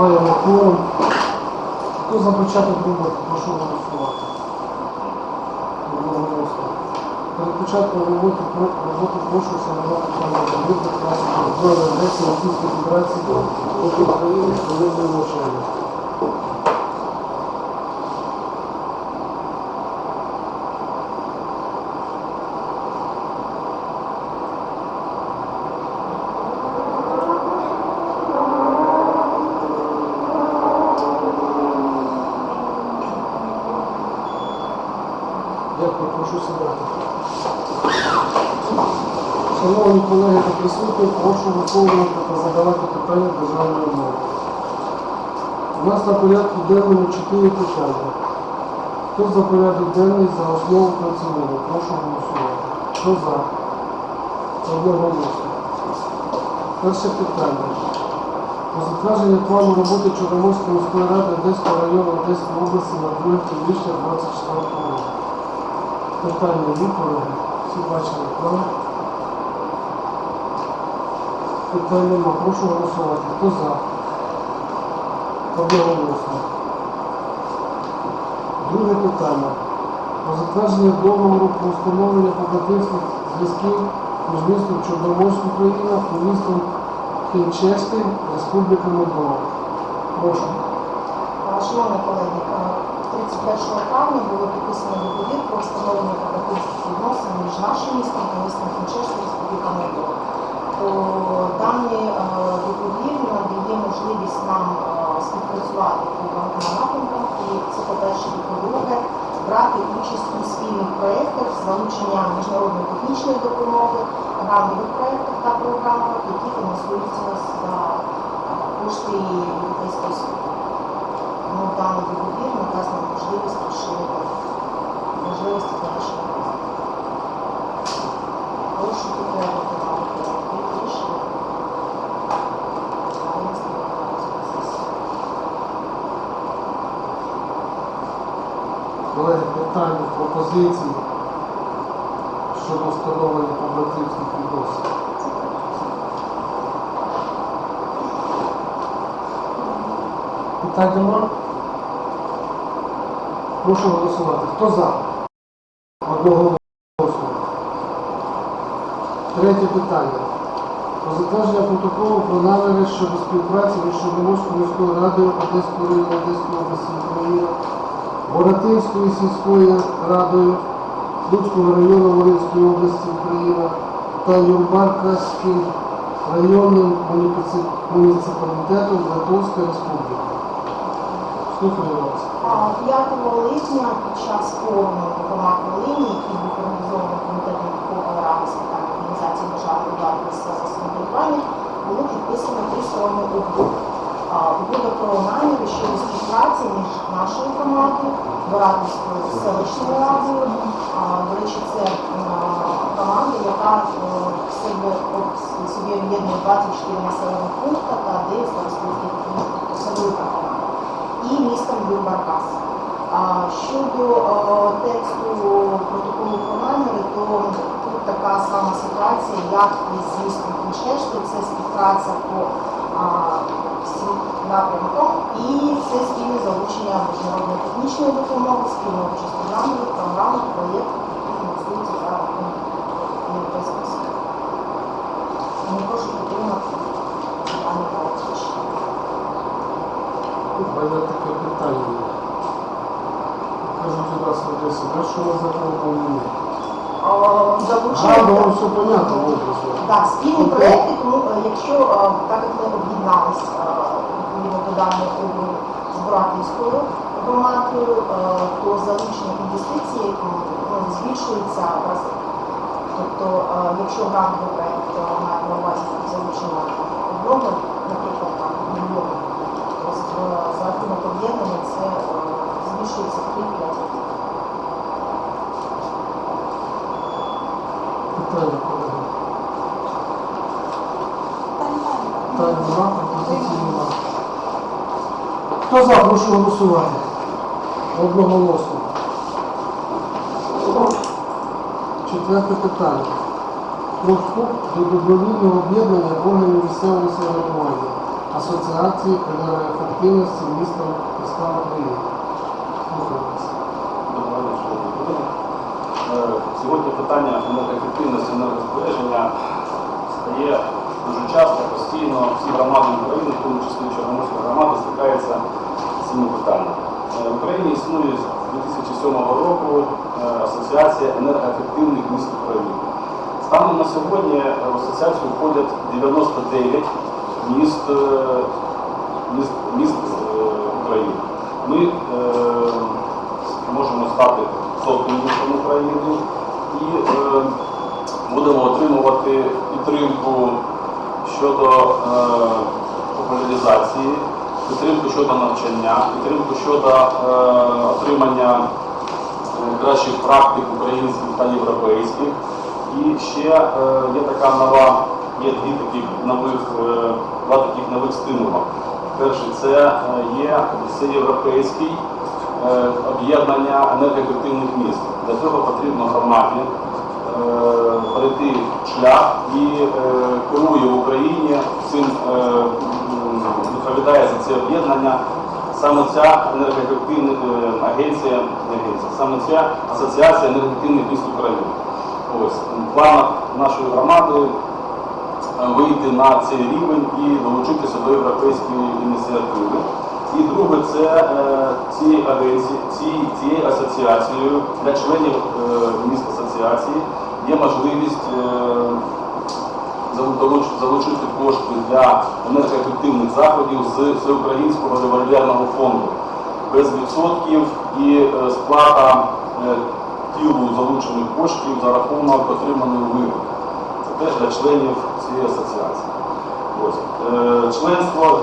Маємо кворум. Хто за початок роботи? Прошу голосувати. Перед початком роботи, роботи прошу встановити Давид Декласів Збройної агресії Російської Федерації проти України хвилинної мовчання. Дякую, прошу сідати. Шановні колеги та присутні, прошу висловлювати та задавати питання державної мови. У нас на порядку денному чотири питання. Хто за порядок денний за основу та цілому? Прошу голосувати. Хто за? Одноголосно. Перше питання. Про затвердження плану роботи Чорноморської міської ради Одеського району Одеської області на 2 півріччя 24 року. Питання відповіді. Всі бачили, правда? Питань нема. Прошу голосувати. Хто за? Одноголосно. Друге питання. Про затвердження договору про встановлення побратимських зв'язків між містом Чорноморськ Україна та містом Хінчестин, Республіка Молдова. Прошу. Шановні колеги, е, 31 травня було підписано договір про встановлення побратимських відносин між нашим містом та містом Хінчешська Республіка Молдова. То Даний е, договір надає можливість нам е, співпрацювати по багатьом напрямкам, і це по-перше, і по-друге, брати участь у спільних проєктах з залученням міжнародної технічної допомоги, грантових проєктах та програмах, які фінансуються за е, кошти Європейського Союзу. Тому даний договір надасть нам можливість розширити можливості для нашого розвитку. Прошу підтримати даний проект рішення. А ми сподіваємося на сесію. Питання, пропозиції щодо встановлення побратимських відносин. Питань нема? Прошу голосувати. Хто за? Одного голосу. Третє питання. Про затвердження протоколу про наміри щодо співпраці між Чорноморською міською радою Одеської району Одеської області України, Боратинською сільською радою Луцького району Волинської області Україна та Юрбаркаським районним муніци- муніципалітетом Литовська Республіка. Слухаю вас. 5 липня під час форуму громад Волині, який був організований комітетом Верховної Ради з питань організації державної влади місцевого самоврядування, було підписано тристоронній угоду. А, Угода про наміри щодо співпраці між нашою громадою, Боратівською селищною радою. До речі, це команда, яка е, в собі об'єднує 24 населених пункти та 9 старостинських велика громада і містом Юрбаркас. Щодо е, тексту протоколу про наміри, то тут така сама ситуація, як і з містом Кінчешти, це співпраця по всім напрямкам і це спільне залучення міжнародної технічної допомоги, спільної участь програми, програми, проєктів, які фінансуються за рахунок Європейського Союзу. Тому прошу підтримати проект рішення. У мене таке питання. Кажуть, у нас в Одесі, де що ми законом не А, залучення- все понятно, образно. Так, спільні проекти, тому е, якщо е, так як ми об'єдналися е, відповідно до даного з Братівською громадою, е, то залучення інвестицій м, ну, збільшується в рази. Тобто, е, якщо грантовий проект е, має на увазі залучення одного, наприклад, там мільйона, то з- е, за рахунок об'єднання це е, збільшується в 3-5 разів. Питання, колеги. Питань нема, пропозицій нема. Хто за, прошу голосувати. Одноголосно. Четверте питання. Про вступ до добровільного об'єднання органів місцевого самоврядування, Асоціації енергоефективності міста міста України. Е, Сьогодні питання енергоефективності енергозбереження стає дуже часто, постійно. Всі громади України, в тому числі Чорноморська громада, стикаються з цими питаннями. Е, В Україні існує з 2007 року е, Асоціація енергоефективних міст України. Станом на сьогодні в асоціацію входять 99 міст, е, міст, міст е, України. Ми е, можемо стати сотним містом України і е, будемо отримувати підтримку щодо е, популяризації, підтримку щодо навчання, підтримку щодо е, отримання е, кращих практик українських та європейських. І ще є така нова, є дві таких нових, два таких нових стимула. Перший це є всеєвропейський об'єднання енергоефективних міст. Для цього потрібно громаді пройти шлях і е, керує Україні цим е, відповідає за це об'єднання саме ця енергоефективна е, агенція, агенція, саме ця асоціація енергоефективних міст України. Ось в планах нашої громади вийти на цей рівень і долучитися до європейської ініціативи. І друге, це е, цієї агенції, цієї, цією асоціацією для членів міст асоціації є можливість е, залучити кошти для енергоефективних заходів з всеукраїнського револьверного фонду без відсотків і е, сплата е, тілу залучених коштів за рахунок отриманої вигоди. Це теж для членів цієї асоціації. Членство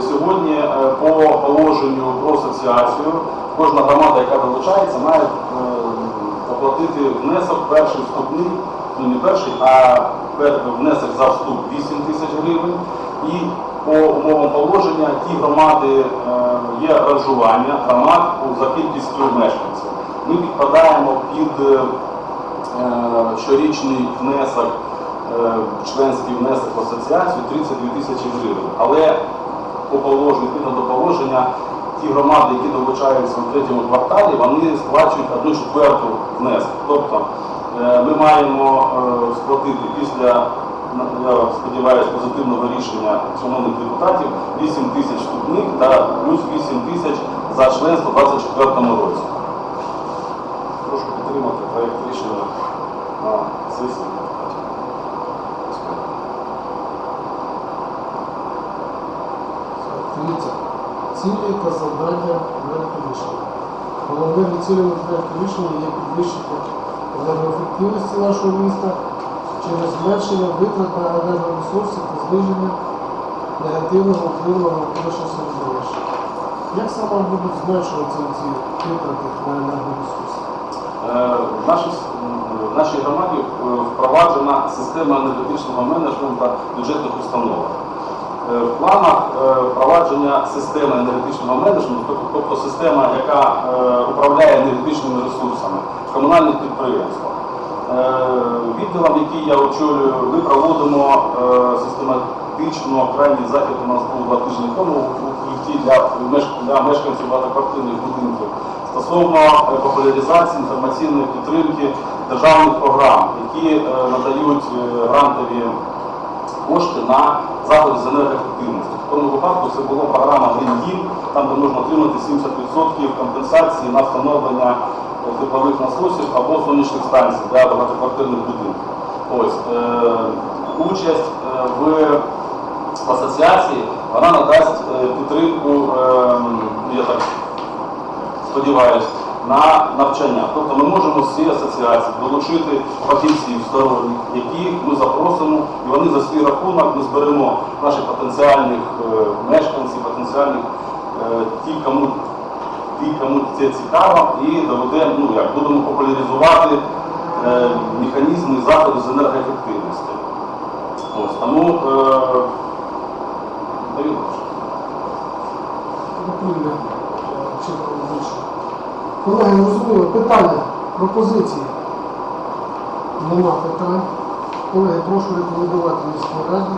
сьогодні по положенню про асоціацію кожна громада, яка долучається, має оплатити внесок перший вступний, ну не перший, а внесок за вступ 8 тисяч гривень. І по умовам положення ті громади е, є ранжування громад за кількістю мешканців. Ми підпадаємо під е, е, щорічний внесок, членський внесок в асоціацію 32 тисячі гривень. Але по положенню, до положення, ті громади, які долучаються у третьому кварталі, вони сплачують одну четверту внесок. Тобто е, ми маємо е, сплатити після, я сподіваюся, позитивного рішення шановних депутатів 8 тисяч вступних та плюс 8 тисяч за членство у 2024 році. Прошу підтримати проєкт рішення на сесії. Цілі та завдання проекту рішення. Головними цілями проекту рішення є підвищити енергоефективності нашого міста через зменшення витрат на енергоресурси та зниження негативного впливу на навколишнє середовище. Як саме будуть зменшуватися ці витрати на енергоресурси? Е, В нашій, громаді е, впроваджена система енергетичного менеджменту бюджетних установ. Е, В планах впровадження системи енергетичного менеджменту, тобто- система, яка е, управляє енергетичними ресурсами комунальних підприємствах. Е, Відділом, який я очолюю, ми проводимо е, систематично крайній захід у нас був два тижні тому у укритті для, меш- для мешканців багатоквартирних будинків стосовно е, популяризації інформаційної підтримки державних програм, які е, надають е, грантові кошти на заходи з енергоефективності. В тому випадку це була програма Green там де можна отримати 70% компенсації на встановлення теплових насосів або сонячних станцій для багатоквартирних будинків. Ось е, участь е, в асоціації вона надасть е, підтримку, е, я так сподіваюся, на навчання. Тобто ми можемо з цієї асоціації долучити фахівців сторонніх, яких ми запросимо, і вони за свій рахунок ми зберемо наших потенціальних е, мешканців, потенціальних е, ті, кому ті, кому це цікаво, і доведемо, ну як будемо популяризувати е, механізми і заходи з енергоефективності. Ось тому е, Колеги, розуміло, питання, пропозиції. Нема питань. Колеги, прошу рекомендувати міській раді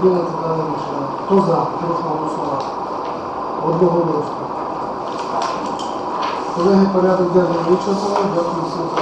прийняти дане рішення. Хто за? Прошу голосувати. Одноголосно. Колеги, порядок денний вичерпано. Дякую всім.